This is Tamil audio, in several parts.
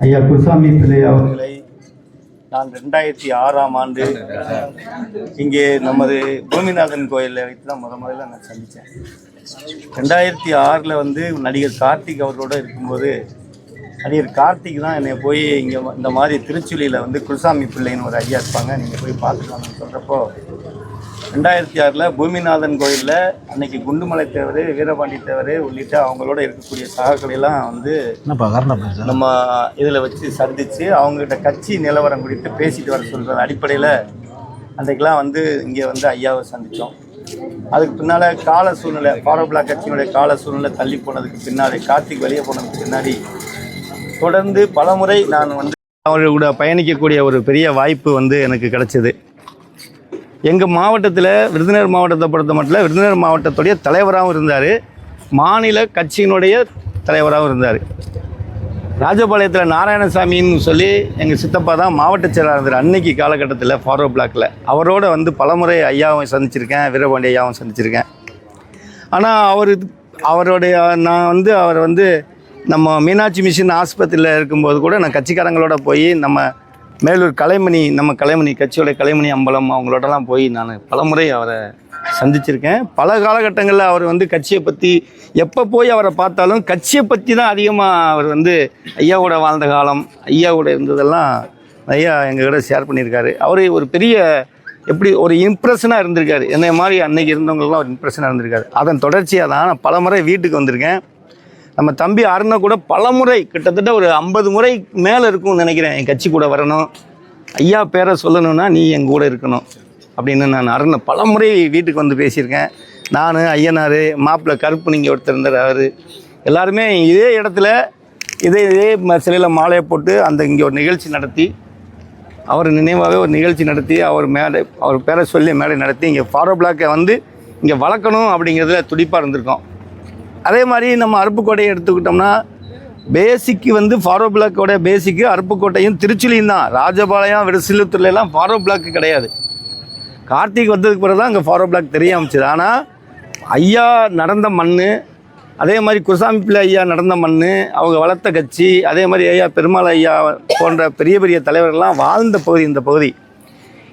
ஐயா குசாமி பிள்ளை அவர்களை நான் ரெண்டாயிரத்தி ஆறாம் ஆண்டு இங்கே நமது பூமிநாதன் கோயிலில் வைத்து தான் முத முதல்ல நான் சந்தித்தேன். ரெண்டாயிரத்தி ஆறில் வந்து நடிகர் கார்த்திக் அவர்களோட இருக்கும்போது நடிகர் கார்த்திக் தான் என்னை போய் இங்கே இந்த மாதிரி திருச்சுலியில் வந்து குருசாமி பிள்ளைன்னு ஒரு ஐயா இருப்பாங்க நீங்கள் போய் பார்த்துக்கலாம்னு சொல்கிறப்போ ரெண்டாயிரத்தி ஆறில் பூமிநாதன் கோயிலில் அன்னைக்கு குண்டுமலை தேவர் வீரபாண்டி தேவர் உள்ளிட்ட அவங்களோட இருக்கக்கூடிய சகாக்களெல்லாம் வந்து நம்ம இதில் வச்சு சந்தித்து அவங்ககிட்ட கட்சி நிலவரம் குறித்து பேசிட்டு வர சொல்கிற அடிப்படையில் அன்றைக்கெலாம் வந்து இங்கே வந்து ஐயாவை சந்தித்தோம் அதுக்கு பின்னால் கால சூழ்நிலை ஃபாரோ பிளாக் கட்சியினுடைய கால சூழ்நிலை தள்ளி போனதுக்கு பின்னாடி கார்த்திக் வெளியே போனதுக்கு பின்னாடி தொடர்ந்து பலமுறை நான் வந்து அவர்களோட பயணிக்கக்கூடிய ஒரு பெரிய வாய்ப்பு வந்து எனக்கு கிடைச்சது. எங்கள் மாவட்டத்தில் விருதுநகர் மாவட்டத்தை பொறுத்த மட்டும் விருதுநகர் மாவட்டத்துடைய தலைவராகவும் இருந்தார். மாநில கட்சியினுடைய தலைவராகவும் இருந்தார். ராஜபாளையத்தில் நாராயணசாமின்னு சொல்லி எங்கள் சித்தப்பா தான் மாவட்ட செயலாளர் இருந்தார். அன்னைக்கு காலகட்டத்தில் ஃபாரோ பிளாக்கில் அவரோட வந்து பலமுறை ஐயாவும் சந்திச்சிருக்கேன் வீரபாண்டி ஐயாவும் சந்திச்சிருக்கேன். ஆனால் அவர் அவருடைய நான் வந்து அவர் வந்து நம்ம மீனாட்சி மிஷின் ஆஸ்பத்திரியில் இருக்கும்போது கூட நான் கட்சிக்காரங்களோட போய் நம்ம மேலூர் கலைமணி நம்ம கலைமணி கட்சியோட கலைமணி அம்பலம் அவங்களோடலாம் போய் நான் பலமுறை அவரை சந்திச்சிருக்கேன். பல காலகட்டங்களில் அவர் வந்து கட்சியை பற்றி எப்போ போய் அவரை பார்த்தாலும் கட்சியை பற்றி தான் அதிகமாக அவர் வந்து ஐயாவோட வாழ்ந்த காலம் ஐயாவோட இருந்ததெல்லாம் ஐயா எங்கள் ஷேர் பண்ணியிருக்காரு. அவர் ஒரு பெரிய எப்படி ஒரு இம்ப்ரெஷனாக இருந்திருக்காரு. என்னை மாதிரி அன்னைக்கு இருந்தவங்களுக்குலாம் ஒரு இம்ப்ரெஷனாக இருந்திருக்காரு. அதன் தொடர்ச்சியாக தான் நான் பலமுறை வீட்டுக்கு வந்திருக்கேன். நம்ம தம்பி அருணை கூட பலமுறை கிட்டத்தட்ட ஒரு ஐம்பது முறை மேலே இருக்கும்னு நினைக்கிறேன். என் கட்சி கூட வரணும். ஐயா பேரை சொல்லணும்னா நீ என் கூட இருக்கணும். அப்படின்னு நான் அருணை பலமுறை வீட்டுக்கு வந்து பேசியிருக்கேன். நான் ஐயனார் மாப்பிள்ளை கருப்பு நீங்கள் ஒருத்தர் இருந்தார் அவர் எல்லாருமே இதே இடத்துல இதே இதே சிலையில் மாலையை போட்டு அந்த இங்கே ஒரு நிகழ்ச்சி நடத்தி அவர் நினைவாகவே ஒரு நிகழ்ச்சி நடத்தி அவர் மேடை அவர் பேரை சொல்லி மேடை நடத்தி இங்கே ஃபாரோ பிளாக்கை வந்து இங்கே வளர்க்கணும் அப்படிங்கிறதுல துடிப்பாக இருந்திருக்கோம். அதே மாதிரி நம்ம அருப்புக்கோட்டையை எடுத்துக்கிட்டோம்னா பேசிக்கு வந்து ஃபாரோ பிளாக்கோட பேசிக்கு அருப்புக்கோட்டையும் திருச்சிலையும் தான். ராஜபாளையம் விடசிலுத்தூர்லாம் ஃபாரோ பிளாக் கிடையாது. கார்த்திக் வந்ததுக்கு பிறகு தான் அங்கே ஃபாரோ பிளாக் தெரிய அமைச்சது ஆனால் ஐயா நடந்த மண் அதே மாதிரி குசாமி பிள்ளை ஐயா நடந்த மண் அவங்க வளர்த்த கட்சி அதே மாதிரி ஐயா பெருமாள் ஐயா போன்ற பெரிய பெரிய தலைவர்கள்லாம் வாழ்ந்த பகுதி இந்த பகுதி.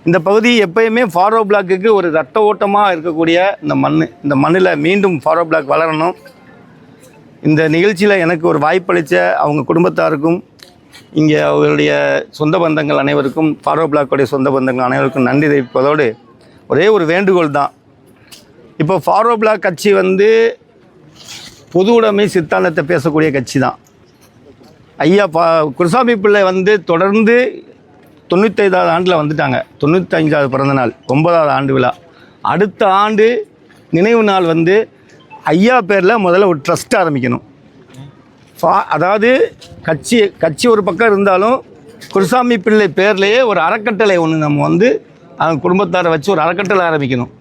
இந்த பகுதி எப்பயுமே ஃபாரோ பிளாக்குக்கு ஒரு ரத்த ஓட்டமாக இருக்கக்கூடிய இந்த மண் இந்த மண்ணில் மீண்டும் ஃபாரோ பிளாக் வளரணும். இந்த நிகழ்ச்சியில் எனக்கு ஒரு வாய்ப்பளித்த அவங்க குடும்பத்தாருக்கும் இங்கே அவர்களுடைய சொந்த பந்தங்கள் அனைவருக்கும் ஃபாரோ பிளாக்குடைய சொந்த பந்தங்கள் அனைவருக்கும் நன்றி தெரிவிப்பதோடு ஒரே ஒரு வேண்டுகோள் தான். இப்போ ஃபாரோ பிளாக் கட்சி வந்து பொது உடைமை சித்தாந்தத்தை பேசக்கூடிய கட்சி தான். ஐயா பா குருசாமி பிள்ளை வந்து தொடர்ந்து தொண்ணூத்தைந்தாவது ஆண்டில் வந்துட்டாங்க. தொண்ணூத்தஞ்சாவது பிறந்த நாள் ஒன்பதாவது ஆண்டு விழா. அடுத்த ஆண்டு நினைவு நாள் வந்து ஐயா பேரில் முதல்ல ஒரு ட்ரஸ்ட் ஆரம்பிக்கணும். ஃபா அதாவது கட்சி கட்சி ஒரு பக்கம் இருந்தாலும் குருசாமி பிள்ளை பேர்லேயே ஒரு அறக்கட்டளை ஒன்று நம்ம வந்து அவங்க குடும்பத்தாரை வச்சு ஒரு அறக்கட்டளை ஆரம்பிக்கணும்.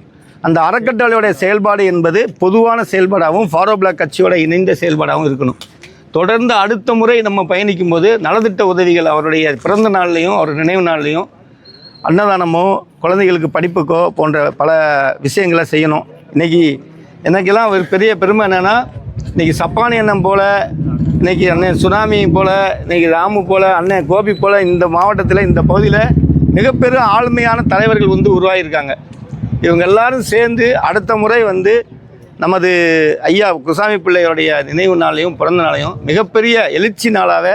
அந்த அறக்கட்டளையோட செயல்பாடு என்பது பொதுவான செயல்பாடாகவும் ஃபாரோ பிளாக் கட்சியோட இணைந்த செயல்பாடாகவும் இருக்கணும். தொடர்ந்து அடுத்த முறை நம்ம பயணிக்கும் போது நலத்திட்ட உதவிகள் அவருடைய பிறந்த நாள்லையும் அவர் நினைவு நாள்லையும் அன்னதானமோ குழந்தைகளுக்கு படிப்புக்கோ போன்ற பல விஷயங்களை செய்யணும். இன்றைக்கி எனக்கெல்லாம் ஒரு பெரிய பெருமை என்னென்னா இன்றைக்கி சப்பானி அண்ணன் போல் இன்றைக்கி அண்ணன் சுனாமி போல் இன்றைக்கி ராமு போல் அண்ணன் கோபி போல் இந்த மாவட்டத்தில் இந்த பகுதியில் மிகப்பெரும் ஆளுமையான தலைவர்கள் வந்து உருவாகியிருக்காங்க. இவங்க எல்லாரும் சேர்ந்து அடுத்த முறை வந்து நமது ஐயா குசாமி பிள்ளையோடைய நினைவு நாளையும் பிறந்த நாளையும் மிகப்பெரிய எழுச்சி நாளாக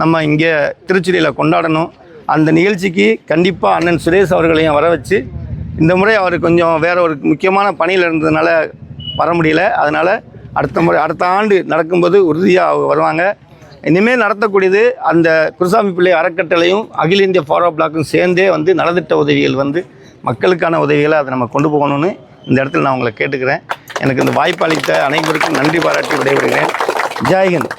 நம்ம இங்கே திருச்சியில் கொண்டாடணும். அந்த நிகழ்ச்சிக்கு கண்டிப்பாக அண்ணன் சுரேஷ் அவர்களையும் வர வச்சு இந்த முறை அவர் கொஞ்சம் வேற ஒரு முக்கியமான பணியில் இருந்ததுனால வர முடியல. அதனால் அடுத்த முறை அடுத்த ஆண்டு நடக்கும்போது உறுதியாக வருவாங்க. இனிமேல் நடத்தக்கூடியது அந்த குருசாமி பிள்ளை அறக்கட்டளையும் அகில இந்திய ஃபாரோ பிளாக்கும் சேர்ந்தே வந்து நலத்திட்ட உதவிகள் வந்து மக்களுக்கான உதவிகளை அதை நம்ம கொண்டு போகணும்னு இந்த இடத்துல நான் உங்களை கேட்டுக்கிறேன். எனக்கு இந்த வாய்ப்பு அளித்த அனைவருக்கும் நன்றி பாராட்டி விடைபெறுகிறேன். ஜெய்ஹிந்த்